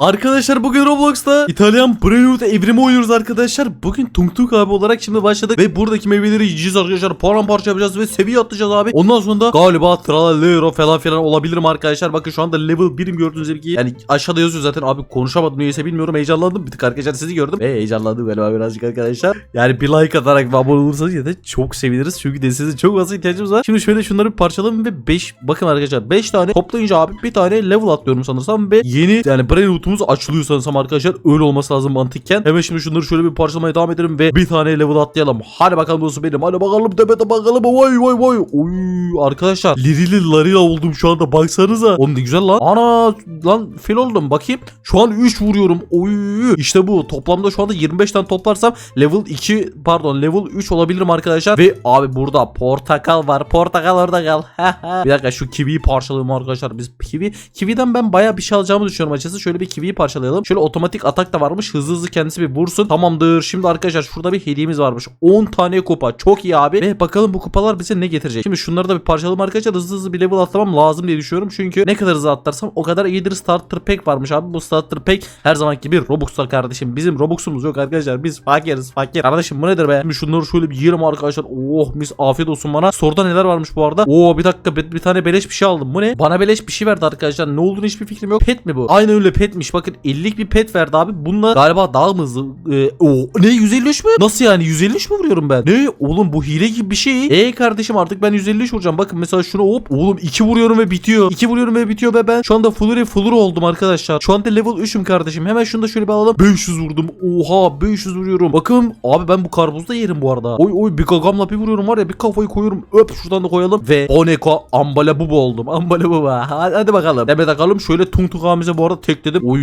Arkadaşlar bugün Roblox'ta İtalyan Prelude evrimi oynuyoruz arkadaşlar. Bugün Tung Tung abi olarak şimdi başladık ve buradaki meyveleri yiyeceğiz arkadaşlar. Paramparça yapacağız ve seviye atlayacağız abi. Ondan sonra da galiba Tralalero falan filan olabilirim arkadaşlar. Bakın şu anda level 1'im gördüğünüz gibi. Yani aşağıda yazıyor zaten abi konuşamadım neyse bilmiyorum heyecanlandım. Bir tık arkadaşlar sizi gördüm. Ve heyecanlandım galiba birazcık arkadaşlar. Yani bir like atarak abone olursanız ya da çok seviniriz. Çünkü desteğinize çok fazla ihtiyacımız var. Şimdi şöyle şunları bir parçalayalım ve 5 bakın arkadaşlar 5 tane toplayınca abi bir tane level atlıyorum sanırsam ve yeni yani Prelude'umuz açılıyor sanırsam arkadaşlar. Öyle olması lazım mantıkken. Hemen şimdi şunları şöyle bir parçalamaya devam edelim ve bir tane level atlayalım. Hadi bakalım dostum benim. Hadi bakalım tepede bakalım. Vay vay vay. Oy arkadaşlar lirili larila oldum şu anda baksanıza. Oğlum ne güzel lan. Ana lan fil oldum. Bakayım. Şu an 3 vuruyorum. Oy işte bu. Toplamda şu anda 25 tane toplarsam level 2 pardon level 3 olabilirim arkadaşlar. Ve abi burada portakal var. Portakal orada kal. bir dakika şu kiviyi parçalayalım arkadaşlar. Biz kivi kividen ben baya bir şey alacağımı düşünüyorum açıkçası. Şöyle bir kiviyi parçalayalım. Şöyle otomatik atak da varmış. Hızlı hızlı kendisi bir vursun. Tamamdır. Şimdi arkadaşlar şurada bir hediyemiz varmış. 10 tane kupa. Çok iyi abi. Ve bakalım bu kupalar bize ne getirecek. Şimdi şunları da bir parçalayalım arkadaşlar. Hızlı hızlı bir level atlamam lazım diye düşünüyorum. Çünkü ne kadar hızlı atlarsam o kadar iyidir. Starter pack varmış abi. Bu starter pack her zamanki gibi Robux'ta kardeşim. Bizim Robux'umuz yok arkadaşlar. Biz fakiriz fakir. Kardeşim bu nedir be? Şimdi şunları şöyle bir yiyelim arkadaşlar. Oh mis afiyet olsun bana. Soruda neler varmış bu arada? Oo bir dakika bir, bir tane beleş bir şey aldım. Bu ne? Bana beleş bir şey verdi arkadaşlar. Ne olduğunu hiçbir fikrim yok. Pet mi bu? Aynen öyle petmiş. Bakın 50'lik bir pet verdi abi. Bununla galiba daha mı hızlı? Ee, o ne 153 mü? Nasıl yani 153 mü vuruyorum ben? Ne? Oğlum bu hile gibi bir şey. Ee kardeşim artık ben 153 vuracağım. Bakın mesela şunu hop. Oğlum 2 vuruyorum ve bitiyor. 2 vuruyorum ve bitiyor ve ben şu anda Flurry Flur oldum arkadaşlar. Şu anda level 3'üm kardeşim. Hemen şunu da şöyle bir alalım. 500 vurdum. Oha 500 vuruyorum. Bakın abi ben bu karpuzda yerim bu arada. Oy oy bir gagamla bir vuruyorum var ya bir kafayı koyuyorum. Öp şuradan da koyalım. Ve Boneko ambala bu oldum. Ambala bu hadi, hadi bakalım. Demet bakalım şöyle tung tung bu arada tekledim. Oy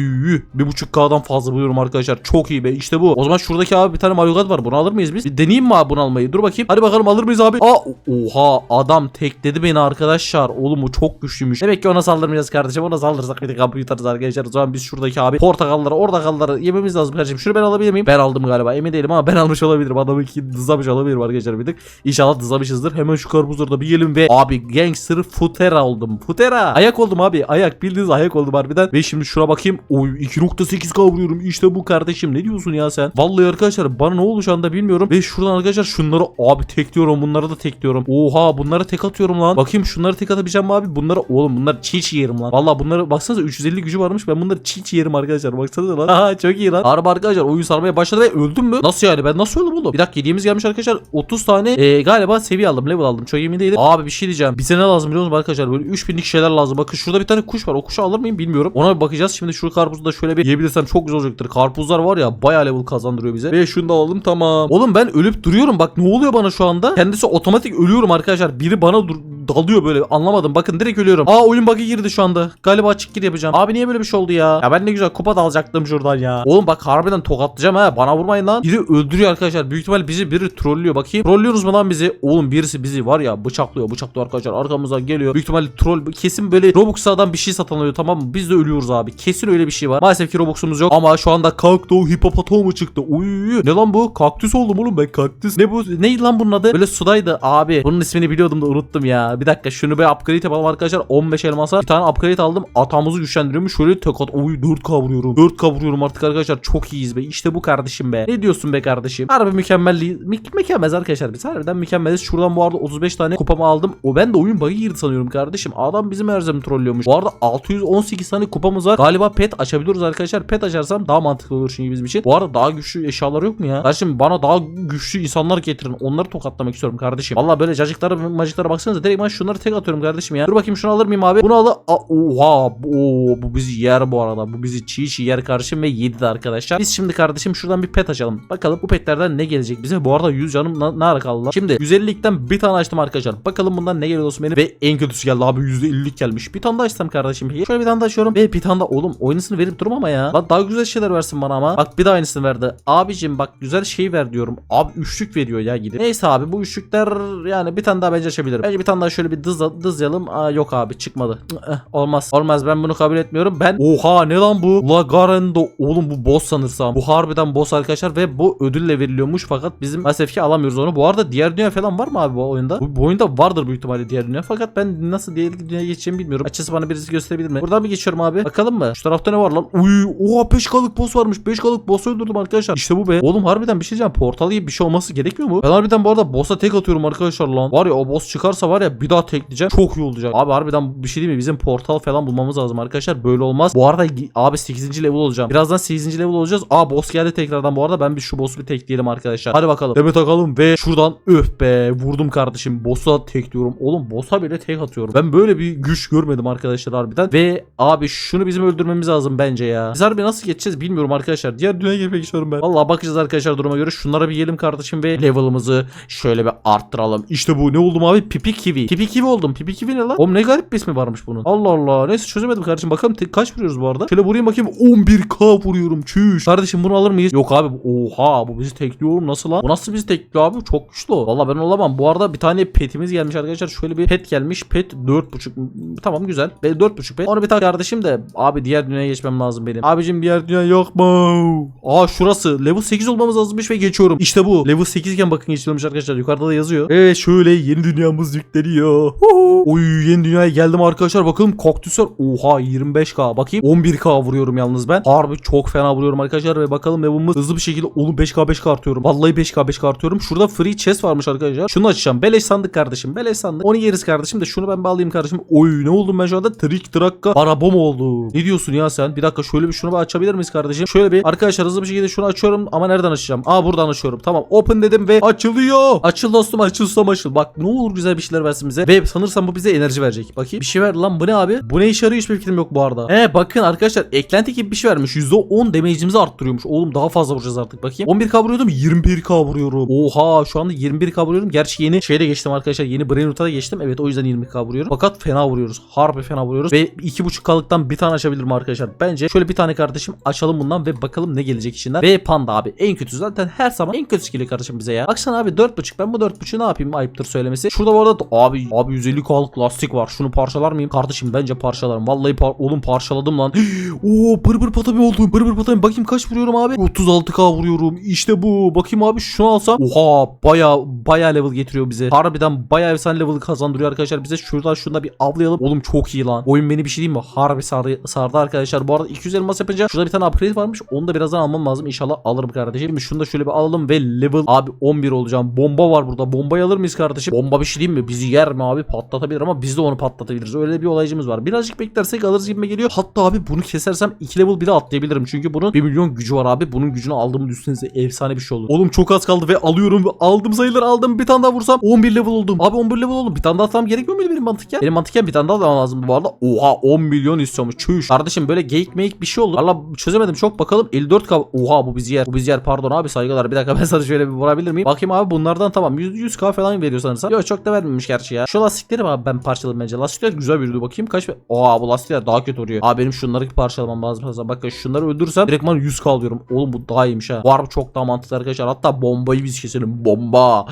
bir buçuk K'dan fazla buluyorum arkadaşlar. Çok iyi be işte bu. O zaman şuradaki abi bir tane Mario var. Bunu alır mıyız biz? Bir deneyeyim mi abi bunu almayı? Dur bakayım. Hadi bakalım alır mıyız abi? Aa oha adam tekledi beni arkadaşlar. Oğlum bu çok güçlüymüş. Demek ki ona saldırmayacağız kardeşim. Ona saldırırsak bir de kapıyı yutarız arkadaşlar. O zaman biz şuradaki abi portakalları orada kalları yememiz lazım kardeşim. Şunu ben alabilir miyim? Ben aldım galiba. Emin değilim ama ben almış olabilirim. Adamı ki dızlamış olabilirim arkadaşlar bir tık. İnşallah dızlamışızdır. Hemen şu karpuzları da bir yiyelim ve abi gangster futera oldum. Futera. Ayak oldum abi. Ayak bildiğiniz ayak oldum harbiden. Ve şimdi şuna bakayım. Oy 2.8 kavuruyorum. İşte bu kardeşim. Ne diyorsun ya sen? Vallahi arkadaşlar bana ne oldu şu anda bilmiyorum. Ve şuradan arkadaşlar şunları abi tekliyorum. Bunları da tekliyorum. Oha bunları tek atıyorum lan. Bakayım şunları tek atabileceğim abi? Bunları oğlum bunlar çiğ çiğ yerim lan. Vallahi bunları baksanıza 350 gücü varmış. Ben bunları çiğ çiğ yerim arkadaşlar. Baksanıza lan. Aha çok iyi lan. Harbi arkadaşlar oyun sarmaya başladı ve öldüm mü? Nasıl yani? Ben nasıl öldüm oğlum? Bir dakika hediyemiz gelmiş arkadaşlar. 30 tane e, galiba seviye aldım. Level aldım. Çok emin değilim. Abi bir şey diyeceğim. Bize ne lazım biliyor musunuz arkadaşlar? Böyle 3000'lik şeyler lazım. Bakın şurada bir tane kuş var. O kuşu alır mıyım bilmiyorum. Ona bir bakacağız. Şimdi şu karpuzu da şöyle bir yiyebilirsem çok güzel olacaktır. Karpuzlar var ya bayağı level kazandırıyor bize. Ve şunu da alalım tamam. Oğlum ben ölüp duruyorum. Bak ne oluyor bana şu anda? Kendisi otomatik ölüyorum arkadaşlar. Biri bana dur dalıyor böyle anlamadım. Bakın direkt ölüyorum. Aa oyun bug'ı girdi şu anda. Galiba açık gir yapacağım. Abi niye böyle bir şey oldu ya? Ya ben ne güzel kupa da alacaktım şuradan ya. Oğlum bak harbiden tokatlayacağım ha. Bana vurmayın lan. Biri öldürüyor arkadaşlar. Büyük ihtimal bizi biri trollüyor. Bakayım. Trollüyoruz mu lan bizi? Oğlum birisi bizi var ya bıçaklıyor. Bıçaklıyor arkadaşlar. Arkamızdan geliyor. Büyük ihtimal troll kesin böyle Robux'tan bir şey satın alıyor tamam mı? Biz de ölüyoruz abi. Kesin öyle bir şey var. Maalesef ki Robux'umuz yok. Ama şu anda Kakto Hipopotamu çıktı. Uy ne lan bu? Kaktüs oldum oğlum ben kaktüs. Ne bu? Neydi lan bunun adı? Böyle sudaydı abi. Bunun ismini biliyordum da unuttum ya. Bir dakika şunu bir upgrade yapalım arkadaşlar. 15 elmasa bir tane upgrade aldım. Atamızı güçlendiriyormuş. Şöyle tek at. Oy 4 kavuruyorum. 4 kavuruyorum artık arkadaşlar. Çok iyiyiz be. İşte bu kardeşim be. Ne diyorsun be kardeşim? Harbi mükemmelliği. Mü mükemmeliz arkadaşlar biz. Harbiden mükemmeliz. Şuradan bu arada 35 tane kupamı aldım. O ben de oyun bug'ı girdi sanıyorum kardeşim. Adam bizim her zaman trollüyormuş. Bu arada 618 tane kupamız var. Galiba pet açabiliyoruz arkadaşlar. Pet açarsam daha mantıklı olur çünkü bizim için. Bu arada daha güçlü eşyalar yok mu ya? Kardeşim bana daha güçlü insanlar getirin. Onları tokatlamak istiyorum kardeşim. Valla böyle cacıklara macıklara baksanıza. Direkt ben şunları tek atıyorum kardeşim ya. Dur bakayım şunu alır mıyım abi? Bunu al. Oha. Oo, bu bizi yer bu arada. Bu bizi çiğ çiğ yer kardeşim ve yedi de arkadaşlar. Biz şimdi kardeşim şuradan bir pet açalım. Bakalım bu petlerden ne gelecek bize. Bu arada 100 canım ne, ara kaldı lan? Şimdi 150'likten bir tane açtım arkadaşlar. Bakalım bundan ne geliyor olsun benim. Ve en kötüsü geldi abi %50'lik gelmiş. Bir tane daha açsam kardeşim. Şöyle bir tane daha açıyorum. Ve bir tane daha oğlum oyunusunu verip durma ama ya. Lan daha güzel şeyler versin bana ama. Bak bir daha aynısını verdi. Abicim bak güzel şey ver diyorum. Abi üçlük veriyor ya gidip. Neyse abi bu üçlükler yani bir tane daha bence açabilirim. Bence bir tane daha şöyle bir dız, dızlayalım. Aa, yok abi çıkmadı. Eh, Olmaz. Olmaz ben bunu kabul etmiyorum. Ben oha ne lan bu? La Garendo oğlum bu boss sanırsam. Bu harbiden boss arkadaşlar ve bu ödülle veriliyormuş fakat bizim maalesef ki alamıyoruz onu. Bu arada diğer dünya falan var mı abi bu oyunda? Bu, bu oyunda vardır büyük ihtimalle diğer dünya fakat ben nasıl diğer dünyaya geçeceğimi bilmiyorum. Açısı bana birisi gösterebilir mi? Buradan mı geçiyorum abi? Bakalım mı? Şu tarafta ne var lan? Uy, oha 5K'lık boss varmış. 5K'lık boss'u öldürdüm arkadaşlar. İşte bu be. Oğlum harbiden bir şey diyeceğim. Portal gibi bir şey olması gerekmiyor mu? Ben harbiden bu arada boss'a tek atıyorum arkadaşlar lan. Var ya o boss çıkarsa var ya bir daha tekleyeceğim. Çok iyi olacak. Abi harbiden bir şey değil mi? Bizim portal falan bulmamız lazım arkadaşlar. Böyle olmaz. Bu arada abi 8. level olacağım. Birazdan 8. level olacağız. Aa boss geldi tekrardan bu arada. Ben bir şu boss'u bir tekleyelim arkadaşlar. Hadi bakalım. Demet akalım ve şuradan öf be vurdum kardeşim. Boss'a tekliyorum. Oğlum boss'a bile tek atıyorum. Ben böyle bir güç görmedim arkadaşlar harbiden. Ve abi şunu bizim öldürmemiz lazım bence ya. Biz harbi nasıl geçeceğiz bilmiyorum arkadaşlar. Diğer dünyaya girmek istiyorum ben. Vallahi bakacağız arkadaşlar duruma göre. Şunlara bir yiyelim kardeşim ve level'ımızı şöyle bir arttıralım. İşte bu ne oldum abi? Pipi kivi. Pipi kivi oldum. Pipi kivi ne lan? Oğlum ne garip bir ismi varmış bunun. Allah Allah. Neyse çözemedim kardeşim. Bakalım kaç vuruyoruz bu arada. Şöyle vurayım bakayım. 11k vuruyorum. Çüş. Kardeşim bunu alır mıyız? Yok abi. Oha bu bizi tekliyor. Nasıl lan? Bu nasıl bizi tekliyor abi? Çok güçlü. Valla ben olamam. Bu arada bir tane petimiz gelmiş arkadaşlar. Şöyle bir pet gelmiş. Pet 4.5. Tamam güzel. Ve 4.5 pet. Onu bir tane kardeşim de abi diğer dünyaya geçmem lazım benim. Abicim diğer dünya yok mu? Aa şurası. Level 8 olmamız lazımmış ve geçiyorum. İşte bu. Level 8 iken bakın geçiyormuş arkadaşlar. Yukarıda da yazıyor. Ve şöyle yeni dünyamız yükleniyor. Huhu. Oy yeni dünyaya geldim arkadaşlar. Bakalım kaktüsler. Oha 25k. Bakayım 11k vuruyorum yalnız ben. Harbi çok fena vuruyorum arkadaşlar ve bakalım level'ımız hızlı bir şekilde oğlum 5k 5k artıyorum. Vallahi 5k 5k artıyorum. Şurada free chest varmış arkadaşlar. Şunu açacağım. Beleş sandık kardeşim. Beleş sandık. Onu yeriz kardeşim de şunu ben bağlayayım kardeşim. Oy ne oldum ben şu anda? Trik trakka barabom oldu. Ne diyorsun ya sen? Bir dakika şöyle bir şunu bir açabilir miyiz kardeşim? Şöyle bir arkadaşlar hızlı bir şekilde şunu açıyorum ama nereden açacağım? Aa buradan açıyorum. Tamam open dedim ve açılıyor. Açıl dostum açıl açıl. Bak ne olur güzel bir şeyler versin bize. Ve sanırsam bu bize enerji verecek. Bakayım. Bir şey ver lan bu ne abi? Bu ne işe yarıyor hiçbir fikrim yok bu arada. He bakın arkadaşlar eklenti gibi bir şey vermiş. %10 damage'imizi arttırıyormuş. Oğlum daha fazla vuracağız artık bakayım. 11k vuruyordum 21k vuruyorum. Oha şu anda 21k vuruyorum. Gerçi yeni şeyde geçtim arkadaşlar. Yeni Brainroot'a da geçtim. Evet o yüzden 20k vuruyorum. Fakat fena vuruyoruz. Harbi fena vuruyoruz. Ve 2.5k'lıktan bir tane açabilirim arkadaşlar. Bence şöyle bir tane kardeşim açalım bundan ve bakalım ne gelecek içinden. Ve panda abi en kötü zaten her zaman en kötüsü geliyor kardeşim bize ya. Baksana abi 4.5 ben bu 4.5'ı ne yapayım ayıptır söylemesi. Şurada bu arada abi abi 150k'lık lastik var. Şunu parçalar mıyım? Kardeşim bence parçalarım. Vallahi par oğlum parçaladım lan. Oo bır bır patami oldum. Bır bır patami. Bakayım kaç vuruyorum abi? 36k vuruyorum. İşte bu. Bakayım abi şunu alsam. Oha baya baya level getiriyor bize. Harbiden baya efsane level kazandırıyor arkadaşlar bize. Şuradan şunda bir avlayalım. Oğlum çok iyi lan. Oyun beni bir şey diyeyim mi? Harbi sardı, sardı arkadaşlar. Bu arada 200 elmas yapınca şurada bir tane upgrade varmış. Onu da birazdan almam lazım. İnşallah alırım kardeşim. Şimdi şunu da şöyle bir alalım ve level abi 11 olacağım. Bomba var burada. Bombayı alır mıyız kardeşim? Bomba bir şey diyeyim mi? Bizi yer mi abi? Patlatabilir ama biz de onu patlatabiliriz. Öyle bir olaycımız var. Birazcık beklersek alırız gibime geliyor. Hatta abi bunu kesersem 2 level bile atlayabilirim. Çünkü bunun 1 milyon gücü var abi. Bunun gücünü aldığımı düşünsenize efsane bir şey olur. Oğlum çok az kaldı ve alıyorum. Aldım sayılır aldım. Bir tane daha vursam 11 level oldum. Abi 11 level oldum. Bir tane daha atsam gerekmiyor muydu benim mantıken? Benim mantıken bir tane daha almam lazım bu arada. Oha 10 milyon istiyormuş. Çüş. Kardeşim böyle geyik meyik bir şey olur. Valla çözemedim çok bakalım. 54 k Oha bu bizi yer. Bu bizi yer pardon abi saygılar. Bir dakika ben sana şöyle bir vurabilir miyim? Bakayım abi bunlardan tamam 100, 100k falan veriyor sanırsam. Yok çok da vermemiş gerçi. Şu lastikleri abi ben parçaladım bence. Lastikler güzel bir bakayım kaç. Oha bu lastikler daha kötü vuruyor. Abi benim şunları parçalamam lazım. Bakın şunları öldürsem direktman 100 k alıyorum. Oğlum bu daha iyiymiş ha. Var çok daha mantıklı arkadaşlar. Hatta bombayı biz keselim. Bomba.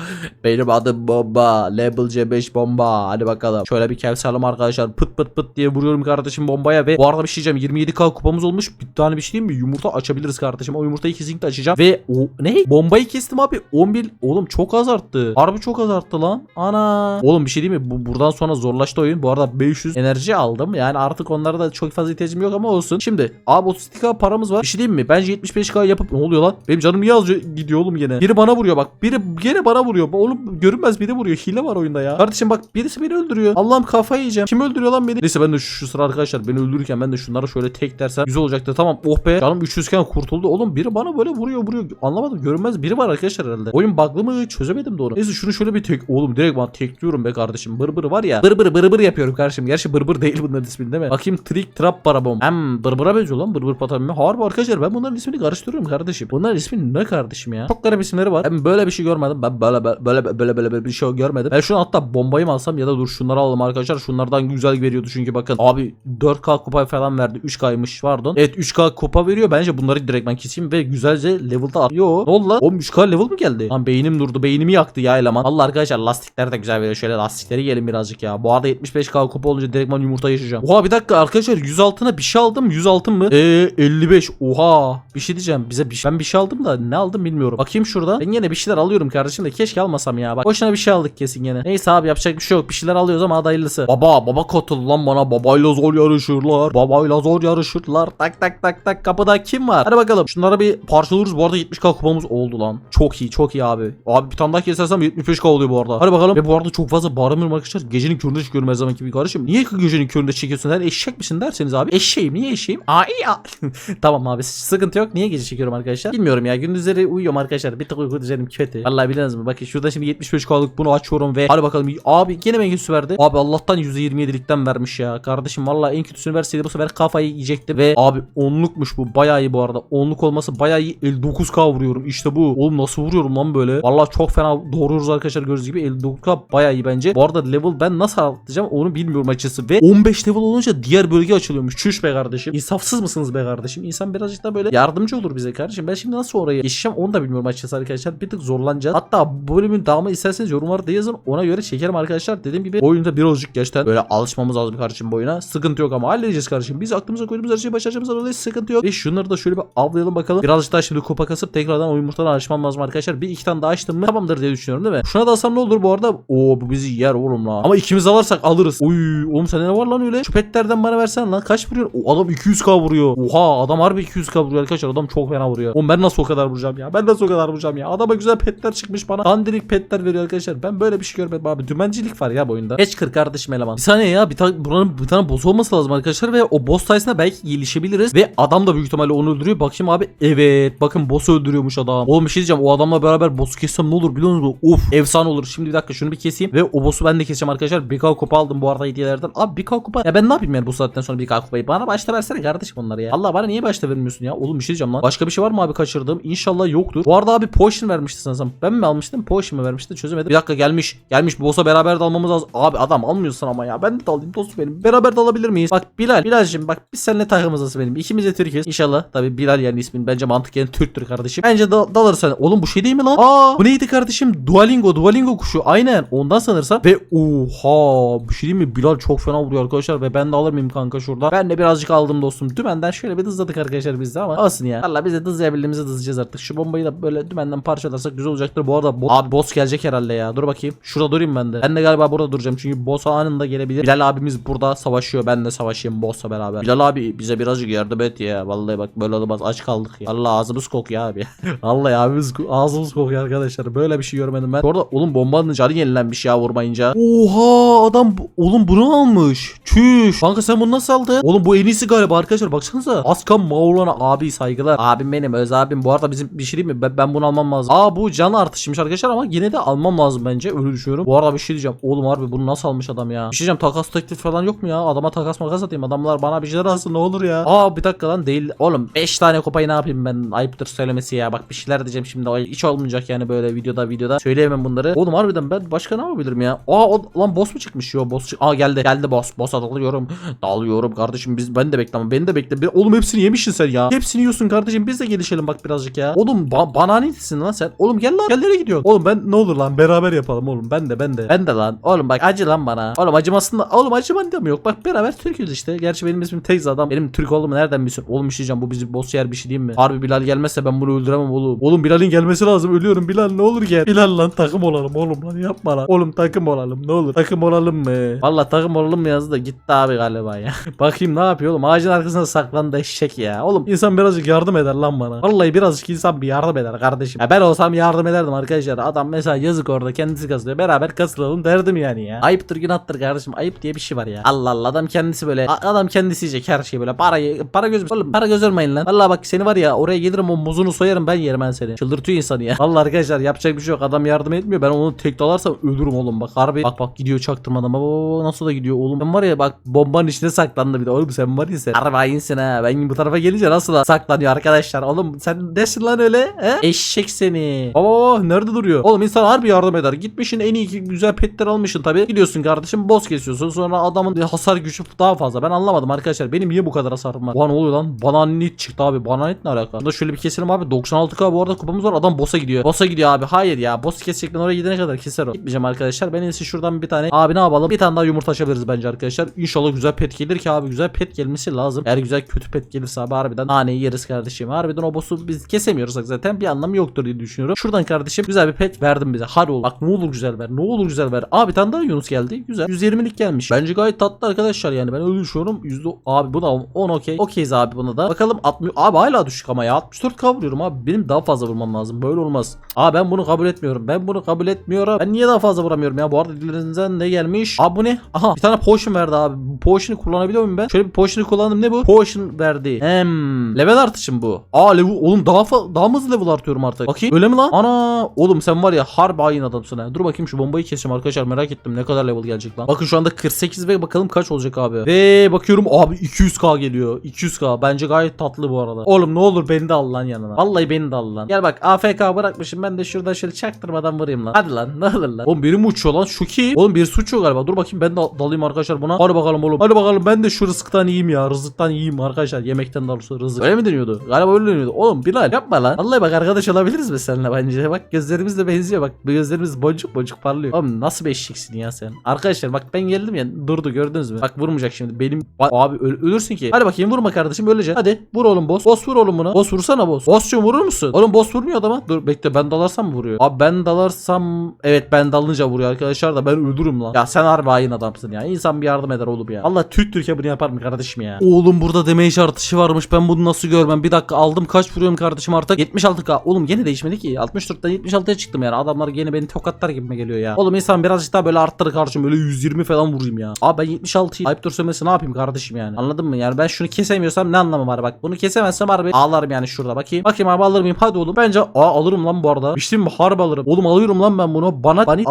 Benim adım bomba. Level C5 bomba. Hadi bakalım. Şöyle bir kevserlim arkadaşlar. Pıt pıt pıt diye vuruyorum kardeşim bombaya ve bu arada bir şey diyeceğim. 27k kupamız olmuş. Bir tane bir şey diyeyim mi? Yumurta açabiliriz kardeşim. O yumurtayı kesinlikle açacağım. Ve o ne? Bombayı kestim abi. 11 oğlum çok az arttı. Harbi çok az arttı lan. Ana. Oğlum bir şey diyeyim mi? Bu, buradan sonra zorlaştı oyun. Bu arada 500 enerji aldım. Yani artık onlara da çok fazla ihtiyacım yok ama olsun. Şimdi abi 32k paramız var. Bir şey diyeyim mi? Bence 75k yapıp ne oluyor lan? Benim canım niye az gidiyor oğlum gene? Biri bana vuruyor bak. Biri gene bana vuruyor. Oğlum görünmez biri vuruyor. Hile var oyunda ya. Kardeşim bak birisi beni öldürüyor. Allah'ım kafayı yiyeceğim. Kim öldürüyor lan beni? Neyse ben de şu, şu sıra arkadaşlar beni öldürürken ben de şunlara şöyle tek dersem güzel olacaktı. Tamam oh be. Canım 300 iken kurtuldu. Oğlum biri bana böyle vuruyor vuruyor. Anlamadım. Görünmez biri var arkadaşlar herhalde. Oyun bug'lı mı? Çözemedim de. Neyse şunu şöyle bir tek. Oğlum direkt ben tekliyorum be kardeşim. Bır bır var ya. Bır bır bır yapıyorum kardeşim. Gerçi bır bır değil bunların ismi değil mi? Bakayım trick trap barabom. Hem bır bıra benziyor lan. Bır bır patamime. Harbi arkadaşlar ben bunların ismini karıştırıyorum kardeşim. Bunların ismi ne kardeşim ya? Çok garip isimleri var. Ben böyle bir şey görmedim. Ben böyle böyle böyle böyle, böyle, bir şey görmedim. Ben şu hatta bombayı mı alsam ya da dur şunları alalım arkadaşlar. Şunlardan güzel veriyordu çünkü bakın. Abi 4K kupa falan verdi. 3K'ymış pardon. Evet 3K kupa veriyor. Bence bunları direkt ben keseyim ve güzelce level'da at. Yo ne oldu lan? Oğlum 3K level mi geldi? Lan beynim durdu. Beynimi yaktı ya eleman. Allah arkadaşlar lastikler de güzel veriyor. Şöyle sikleri gelin birazcık ya. Bu arada 75k kupa olunca direktman yumurta yaşayacağım. Oha bir dakika arkadaşlar 100 altına bir şey aldım. 100 altın mı? Eee 55. Oha. Bir şey diyeceğim. Bize bir şey. Ben bir şey aldım da ne aldım bilmiyorum. Bakayım şurada. Ben yine bir şeyler alıyorum kardeşim de keşke almasam ya. Bak boşuna bir şey aldık kesin gene. Neyse abi yapacak bir şey yok. Bir şeyler alıyoruz ama hadi hayırlısı. Baba baba katıl lan bana. Babayla zor yarışırlar. Babayla zor yarışırlar. Tak tak tak tak kapıda kim var? Hadi bakalım. Şunlara bir parçalıyoruz. Bu arada 70k kupamız oldu lan. Çok iyi çok iyi abi. Abi bir tane daha kesersem 75k oluyor bu arada. Hadi bakalım. Ve bu arada çok fazla bağıramıyorum arkadaşlar. Gecenin köründe çıkıyorum her zamanki gibi kardeşim. Niye gecenin köründe çekiyorsun? Sen eşek misin derseniz abi. Eşeğim niye eşeğim? Ay ya. tamam abi sıkıntı yok. Niye gece çekiyorum arkadaşlar? Bilmiyorum ya. Gündüzleri uyuyorum arkadaşlar. Bir tık uyku düzenim kötü. Vallahi biliyorsunuz mu? Bakın şurada şimdi 75k'lık bunu açıyorum ve hadi bakalım. Abi gene mi en kötüsü verdi? Abi Allah'tan %27'likten vermiş ya. Kardeşim vallahi en kötüsünü verseydi bu sefer kafayı yiyecektim ve abi onlukmuş bu. Bayağı iyi bu arada. Onluk olması bayağı iyi. 59k vuruyorum. İşte bu. Oğlum nasıl vuruyorum lan böyle? Vallahi çok fena doğruyoruz arkadaşlar gördüğünüz gibi. 59k bayağı iyi bence. Bu arada level ben nasıl atlayacağım onu bilmiyorum açısı ve 15 level olunca diğer bölge açılıyormuş. Çüş be kardeşim. İnsafsız mısınız be kardeşim? İnsan birazcık da böyle yardımcı olur bize kardeşim. Ben şimdi nasıl oraya geçeceğim onu da bilmiyorum açıkçası arkadaşlar. Bir tık zorlanacağız. Hatta bu bölümün devamı isterseniz yorumlarda yazın. Ona göre çekerim arkadaşlar. Dediğim gibi oyunda birazcık gerçekten böyle alışmamız lazım kardeşim bu oyuna. Sıkıntı yok ama halledeceğiz kardeşim. Biz aklımıza koyduğumuz her şeyi başaracağımız dolayı sıkıntı yok. Ve şunları da şöyle bir avlayalım bakalım. Birazcık daha şimdi kupa kasıp tekrardan o yumurtadan açmam lazım arkadaşlar. Bir iki tane daha açtım mı tamamdır diye düşünüyorum değil mi? Şuna da alsam ne olur bu arada? Oo bu bizi yer oğlum lan. Ama ikimiz alırsak alırız. Oy oğlum sende ne var lan öyle? Şu petlerden bana versen lan. Kaç vuruyor? O adam 200k vuruyor. Oha adam harbi 200k vuruyor arkadaşlar. Adam çok fena vuruyor. Oğlum ben nasıl o kadar vuracağım ya? Ben nasıl o kadar vuracağım ya? Adama güzel petler çıkmış bana. Dandirik petler veriyor arkadaşlar. Ben böyle bir şey görmedim abi. Dümencilik var ya bu oyunda. Geç kır kardeşim eleman. Bir saniye ya. Bir tane buranın bir tane boss olması lazım arkadaşlar ve o boss sayesinde belki gelişebiliriz ve adam da büyük ihtimalle onu öldürüyor. Bakayım abi. Evet. Bakın boss öldürüyormuş adam. Oğlum bir şey diyeceğim. O adamla beraber boss'u kessem ne olur biliyor musunuz? Of efsane olur. Şimdi bir dakika şunu bir keseyim ve o boss'u ben de keseceğim arkadaşlar. Bir kupa aldım bu arada hediyelerden. Abi bir kupa. Ya ben ne yapayım yani bu saatten sonra bir kupayı? Bana başta versene kardeşim onları ya. Allah bana niye başta vermiyorsun ya? Oğlum bir şey diyeceğim lan. Başka bir şey var mı abi kaçırdığım? İnşallah yoktur. Bu arada abi potion vermişti sanırsam. Ben mi almıştım? Potion mu vermişti? Çözemedim. Bir dakika gelmiş. Gelmiş. Boss'a beraber dalmamız lazım. Abi adam almıyorsun ama ya. Ben de dalayım dostum benim. Beraber dalabilir miyiz? Bak Bilal. Bilal'cim bak biz seninle takımızız benim. İkimiz de Türk'üz. İnşallah. Tabi Bilal yani ismin bence mantıken Türktür kardeşim. Bence da dalırsan. Oğlum bu şey değil mi lan? Aa bu neydi kardeşim? Duolingo. Duolingo kuşu. Aynen. Ondan sanırsam. Ve oha. Bir şey değil mi? Bilal çok fena vuruyor arkadaşlar. Ve ben de alır mıyım kanka şurada? Ben de birazcık aldım dostum. Dümenden şöyle bir dızladık arkadaşlar biz de ama olsun ya. Allah biz de dızlayabildiğimizi dızlayacağız artık. Şu bombayı da böyle dümenden parçalarsak güzel olacaktır. Bu arada bo- abi boss gelecek herhalde ya. Dur bakayım. Şurada durayım ben de. Ben de galiba burada duracağım. Çünkü boss anında gelebilir. Bilal abimiz burada savaşıyor. Ben de savaşayım boss'la beraber. Bilal abi bize birazcık yardım et ya. Vallahi bak böyle olmaz. Aç kaldık ya. Allah ağzımız kok ya abi. Vallahi abimiz ağzımız kokuyor arkadaşlar. Böyle bir şey görmedim ben. Bu arada oğlum bombanın canı yenilenmiş ya vurmayınca. Oha adam oğlum bunu almış. Çüş. Kanka sen bunu nasıl aldın? Oğlum bu en iyisi galiba arkadaşlar baksanıza. Askan Maulana abi saygılar. Abim benim öz abim. Bu arada bizim bir şey değil mi? Ben, ben bunu almam lazım. Aa bu can artışmış arkadaşlar ama yine de almam lazım bence. Öyle düşünüyorum. Bu arada bir şey diyeceğim. Oğlum harbi bunu nasıl almış adam ya? Bir şey diyeceğim takas teklif falan yok mu ya? Adama takas makas atayım. Adamlar bana bir şeyler alsın ne olur ya. Aa bir dakika lan değil. Oğlum 5 tane kupayı ne yapayım ben? Ayıptır söylemesi ya. Bak bir şeyler diyeceğim şimdi. Hiç olmayacak yani böyle videoda videoda. Söyleyemem bunları. Oğlum harbiden ben başka ne yapabilirim ya? Aa o, lan boss mu çıkmış? Yo boss çık. Aa geldi. Geldi boss. Boss'a dalıyorum. Dalıyorum kardeşim. Biz ben de bekleme. Beni de bekle. Bir- Oğlum hepsini yemişsin sen ya. Hepsini yiyorsun kardeşim. Biz de gelişelim bak birazcık ya. Oğlum ba bana nesin lan sen? Oğlum gel lan. Gel nereye gidiyorsun? Oğlum ben ne olur lan beraber yapalım oğlum. Ben de ben de. Ben de lan. Oğlum bak acı lan bana. Oğlum acımasın Oğlum acıman da mı yok? Bak beraber Türk'üz işte. Gerçi benim ismim Teyze adam. Benim Türk olduğumu nereden bilsin? Oğlum işleyeceğim bu bizi boss yer bir şey diyeyim mi? Harbi Bilal gelmezse ben bunu öldüremem oğlum. Oğlum Bilal'in gelmesi lazım. Ölüyorum Bilal ne olur gel. Bilal lan takım olalım oğlum lan yapma lan. Oğlum takım olalım ne olur. Takım olalım mı? Valla takım olalım mı yazdı da gitti abi galiba ya. Bakayım ne yapıyor oğlum. Ağacın arkasına saklandı eşek ya. Oğlum insan birazcık yardım eder lan bana. Vallahi birazcık insan bir yardım eder kardeşim. Ya ben olsam yardım ederdim arkadaşlar. Adam mesela yazık orada kendisi kasılıyor. Beraber kasılalım derdim yani ya. Ayıptır günahtır kardeşim. Ayıp diye bir şey var ya. Allah Allah adam kendisi böyle. Adam kendisi yiyecek her şeyi böyle. Parayı para göz oğlum para göz örmeyin lan. Vallahi bak seni var ya oraya gelirim o muzunu soyarım ben yerim ben seni. Çıldırtıyor insanı ya. Vallahi arkadaşlar yapacak bir şey yok. Adam yardım etmiyor. Ben onu tek dalarsam ölürüm oğlum bak. Harbi bak bak gidiyor çaktırmadan. Baba, baba, nasıl da gidiyor oğlum. Ben var ya bak bombanın içine saklandı bir de. Oğlum sen var ya sen. Harbi hainsin ha. Ben bu tarafa gelince nasıl da saklanıyor arkadaşlar. Oğlum sen nesin lan öyle? He? Eşek seni. Baba baba nerede duruyor? Oğlum insan harbi yardım eder. Gitmişin en iyi güzel petler almışsın tabi. Gidiyorsun kardeşim boss kesiyorsun. Sonra adamın hasar gücü daha fazla. Ben anlamadım arkadaşlar. Benim niye bu kadar hasarım var? Ulan oluyor lan? Bananit çıktı abi. Bananit ne alaka? Burada şöyle bir keselim abi. 96k bu arada kupamız var. Adam boss'a gidiyor. Boss'a gidiyor abi. Hayır ya. Boss kesecekten oraya gidene kadar keser o. Gitmeyeceğim arkadaşlar. Ben en iyisi şuradan bir tane abi ne yapalım? Bir tane daha yumurta açabiliriz bence arkadaşlar. İnşallah güzel pet gelir ki abi güzel pet gelmesi lazım. Eğer güzel kötü pet gelirse abi harbiden naneyi yeriz kardeşim. Harbiden o boss'u biz kesemiyoruz zaten. Bir anlamı yoktur diye düşünüyorum. Şuradan kardeşim güzel bir pet verdim bize. Hadi ol. Bak ne olur güzel ver. Ne olur güzel ver. Abi bir tane daha Yunus geldi. Güzel. 120'lik gelmiş. Bence gayet tatlı arkadaşlar yani. Ben öyle düşünüyorum. Yüzde abi bu da 10 okey. Okeyiz abi buna da. Bakalım 60 abi hala düşük ama ya. 64 kavuruyorum abi. Benim daha fazla vurmam lazım. Böyle olmaz. Aa ben bunu kabul etmiyorum. Ben bunu kabul etmiyorum. Ben niye daha fazla vuramıyorum ya? Bu arada dillerinizden ne gelmiş? Abi bu ne? Aha bir tane potion verdi abi. Potion'ı kullanabiliyor muyum ben? Şöyle bir potion'ı kullandım. Ne bu? Potion verdi. Hem level artışım bu. Aa level oğlum daha daha mı hızlı level artıyorum artık? Bakayım. Öyle mi lan? Ana oğlum sen var ya harbi hain adamsın ha. Dur bakayım şu bombayı keseceğim arkadaşlar merak ettim ne kadar level gelecek lan. Bakın şu anda 48 ve bakalım kaç olacak abi. Ve bakıyorum abi 200k geliyor. 200k bence gayet tatlı bu arada. Oğlum ne olur beni de al lan yanına. Vallahi beni de al lan. Gel bak AFK bırakmışım ben de şurada şöyle çaktırmadan vurayım lan. Hadi lan ne olur lan. Oğlum biri mi uçuyor şu ki? Oğlum birisi uçuyor galiba. Dur bakayım ben de dalayım arkadaşlar buna. Hadi bakalım oğlum. Hadi bakalım ben de şu rızıktan yiyeyim ya. Rızıktan yiyeyim arkadaşlar. Yemekten daha doğrusu rızık. Öyle mi deniyordu? Galiba öyle deniyordu. Oğlum Bilal yapma lan. Vallahi bak arkadaş olabiliriz mi seninle bence? Bak gözlerimiz de benziyor. Bak gözlerimiz boncuk boncuk parlıyor. Oğlum nasıl bir eşeksin ya sen? Arkadaşlar bak ben geldim ya durdu gördünüz mü? Bak vurmayacak şimdi. Benim abi öl- ölürsün ki. Hadi bakayım vurma kardeşim öleceksin. Hadi vur oğlum boss. Boss vur oğlum buna. Boss vursana boss. Boss'cum vurur musun? Oğlum boss vurmuyor adama. Dur bekle ben dalarsam mı vuruyor? Abi ben dalarsam evet ben dalınca vuruyor arkadaşlar da ben öldürürüm lan. Ya sen harbi hain adamsın ya. İnsan bir yardım eder oğlum ya. Allah Türk Türkiye bunu yapar mı kardeşim ya? Oğlum burada damage artışı varmış. Ben bunu nasıl görmem? Bir dakika aldım kaç vuruyorum kardeşim artık? 76k. Oğlum gene değişmedi ki. 64'ten 76'ya çıktım yani. Adamlar gene beni tokatlar gibime geliyor ya. Oğlum insan birazcık daha böyle arttır kardeşim. Böyle 120 falan vurayım ya. Abi ben 76'yı ayıp dur söylemesi ne yapayım kardeşim yani. Anladın mı? Yani ben şunu kesemiyorsam ne anlamı var bak. Bunu kesemezsem harbi ağlarım yani şurada. Bakayım. Bakayım abi alır mıyım? Hadi oğlum. Bence aa alırım lan bu arada. İşte mi? Harbi alırım. Oğlum alıyorum lan ben bunu. Bana Bani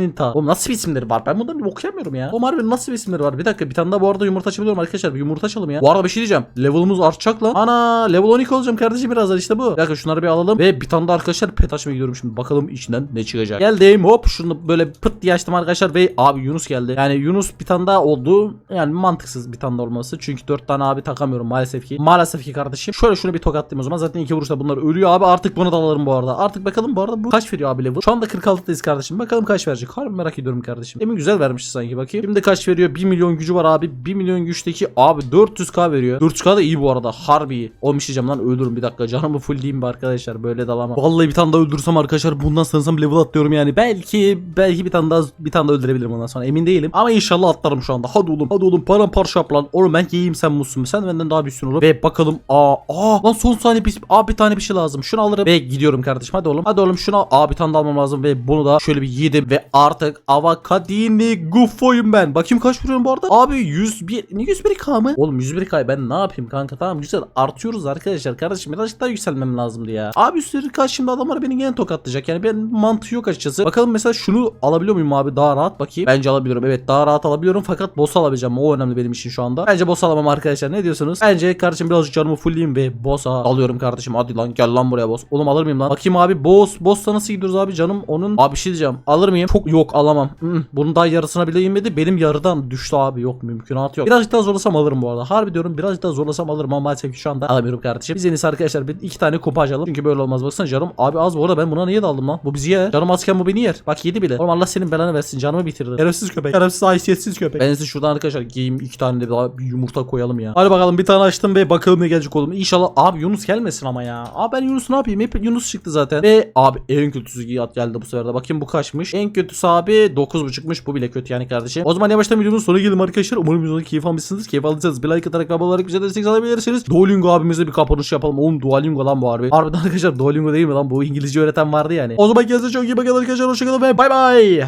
Adolopinita. Oğlum nasıl bir isimleri var? Ben bunları okuyamıyorum ya. Oğlum harbi nasıl bir isimleri var? Bir dakika bir tane daha bu arada yumurta açabiliyorum arkadaşlar. Bir yumurta açalım ya. Bu arada bir şey diyeceğim. Level'ımız artacak lan. Ana level 12 olacağım kardeşim birazdan işte bu. Bir dakika şunları bir alalım. Ve bir tane daha arkadaşlar pet açmaya gidiyorum şimdi. Bakalım içinden ne çıkacak. Geldim hop şunu böyle pıt diye açtım arkadaşlar. Ve abi Yunus geldi. Yani Yunus bir tane daha oldu. Yani mantıksız bir tane daha olması. Çünkü 4 tane abi takamıyorum maalesef ki. Maalesef ki kardeşim. Şöyle şunu bir tokatlayayım o zaman. Zaten iki vuruşta bunlar ölüyor abi. Artık bunu da alırım bu arada. Artık bakalım bu arada bu kaç veriyor abi level? Şu anda 46'dayız kardeşim. Bakalım kaç verecek. Harbi merak ediyorum kardeşim. Demin güzel vermişti sanki bakayım. Şimdi kaç veriyor? 1 milyon gücü var abi. 1 milyon güçteki abi 400k veriyor. 400k da iyi bu arada. Harbi iyi. Şey diyeceğim lan ölürüm bir dakika. Canımı full diyeyim mi arkadaşlar? Böyle dalama. Vallahi bir tane daha öldürsem arkadaşlar bundan sanırsam level atlıyorum yani. Belki belki bir tane daha bir tane daha öldürebilirim ondan sonra. Emin değilim. Ama inşallah atlarım şu anda. Hadi oğlum. Hadi oğlum. Paramparça yap lan. Oğlum ben yiyeyim sen musun? Sen benden daha büyüksün oğlum. Ve bakalım. Aa, aa lan son saniye bir, aa, bir tane bir şey lazım. Şunu alırım ve gidiyorum kardeşim. Hadi oğlum. Hadi oğlum şunu al. Aa bir tane daha almam lazım ve bunu da şöyle bir yedim ve artık avakadini gufoyum ben. Bakayım kaç vuruyorum bu arada? Abi 101 ne 101 k mı? Oğlum 101 k ben ne yapayım kanka? Tamam güzel artıyoruz arkadaşlar. Kardeşim birazcık daha yükselmem lazımdı ya. Abi 101 k şimdi adamlar beni gene tokatlayacak. Yani ben mantığı yok açıkçası. Bakalım mesela şunu alabiliyor muyum abi daha rahat bakayım. Bence alabiliyorum. Evet daha rahat alabiliyorum fakat boss alabileceğim. O önemli benim için şu anda. Bence boss alamam arkadaşlar. Ne diyorsunuz? Bence kardeşim birazcık canımı fullleyeyim ve boss'a alıyorum kardeşim. Hadi lan gel lan buraya boss. Oğlum alır mıyım lan? Bakayım abi boss. Boss'ta nasıl gidiyoruz abi canım? Onun abi şey diyeceğim. Alır mıyım? Çok yok alamam. Hmm, bunun daha yarısına bile inmedi. Benim yarıdan düştü abi. Yok mümkünatı yok. Birazcık daha zorlasam alırım bu arada. Harbi diyorum birazcık daha zorlasam alırım ama maalesef şu anda alamıyorum kardeşim. Biz en iyisi arkadaşlar bir iki tane kupa açalım. Çünkü böyle olmaz. Baksana canım. Abi az bu arada ben buna niye daldım lan? Bu bizi yer. Canım azken bu beni yer. Bak yedi bile. Oğlum Allah senin belanı versin. Canımı bitirdi. Şerefsiz köpek. Şerefsiz haysiyetsiz köpek. Ben size şuradan arkadaşlar giyeyim iki tane de daha bir yumurta koyalım ya. Hadi bakalım bir tane açtım ve bakalım ne gelecek oğlum. İnşallah abi Yunus gelmesin ama ya. Abi ben Yunus ne yapayım? Hep Yunus çıktı zaten. Ve abi en kötüsü geldi bu sefer de. Bakayım bu kaçmış. En kötüsü abi 9.5'muş. Bu bile kötü yani kardeşim. O zaman yavaştan videonun sonuna geldim arkadaşlar. Umarım videodan keyif almışsınız. Keyif aldıysanız bir like atarak ve abone olarak bize destek alabilirsiniz. Duolingo abimize bir kapanış yapalım. Oğlum Duolingo lan bu harbi. Harbiden arkadaşlar Duolingo değil mi lan? Bu İngilizce öğreten vardı yani. O zaman kendinize çok iyi bakın arkadaşlar. Hoşçakalın ve bay bay.